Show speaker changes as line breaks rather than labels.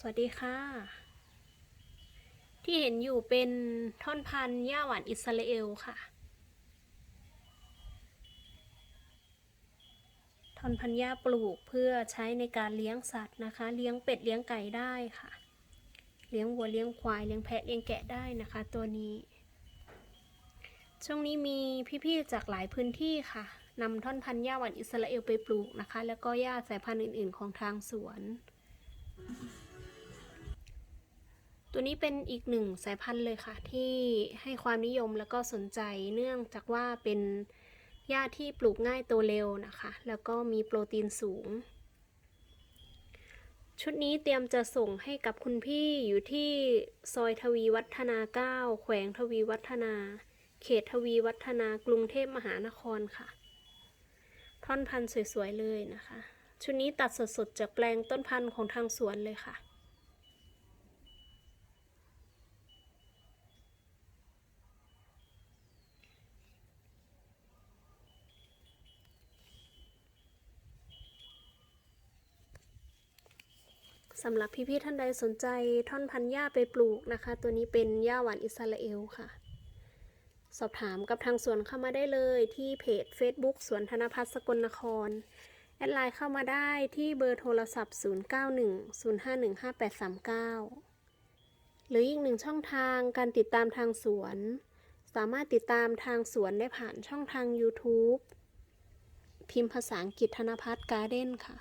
สวัสดีค่ะ ที่เห็นอยู่เป็นท่อนพันธุ์หญ้าหวานอิสราเอลค่ะ ท่อนพันธุ์หญ้าปลูกเพื่อใช้ในการเลี้ยงสัตว์นะคะ เลี้ยงเป็ดเลี้ยงไก่ได้ค่ะ เลี้ยงวัวเลี้ยงควายเลี้ยงแพะเลี้ยงแกะได้นะคะ ตัวนี้ ช่วงนี้มีพี่ๆจากหลายพื้นที่ค่ะนำท่อนพันธุ์หญ้าหวานอิสราเอลไปปลูกนะคะ แล้วก็หญ้าสายพันธุ์อื่น ๆ ของทางสวน ตัวนี้เป็นอีกหนึ่งสายพันธุ์เลยค่ะ ที่ให้ความนิยมแล้วก็สนใจเนื่องจากว่าเป็นหญ้าที่ปลูกง่ายโตเร็วนะคะ แล้วก็มีโปรตีนสูง ชุดนี้เตรียมจะส่งให้กับคุณพี่อยู่ที่ซอยทวีวัฒนา 9 แขวงทวีวัฒนา เขตทวีวัฒนากรุงเทพมหานครค่ะ ท่อนพันธุ์สวยๆเลยนะคะ ชุดนี้ตัดสดๆจากแปลงต้นพันธุ์ของทางสวนเลยค่ะ สำหรับพี่ๆท่านใดสนใจท่อนพันหญ้าไปปลูกนะคะ ตัวนี้เป็นหญ้าหวานอิสราเอลค่ะ สอบถามกับทางสวนเข้ามาได้เลยที่เพจ Facebook สวนธนพัฒน์สกลนคร แอดไลน์เข้ามาได้ที่เบอร์โทรศัพท์ 0910515839 หรืออีกหนึ่งช่องทางการติดตามทางสวน สามารถติดตามทางสวนได้ผ่านช่องทาง YouTube พิมพ์ภาษาอังกฤษธนพัฒน์การ์เด้นค่ะ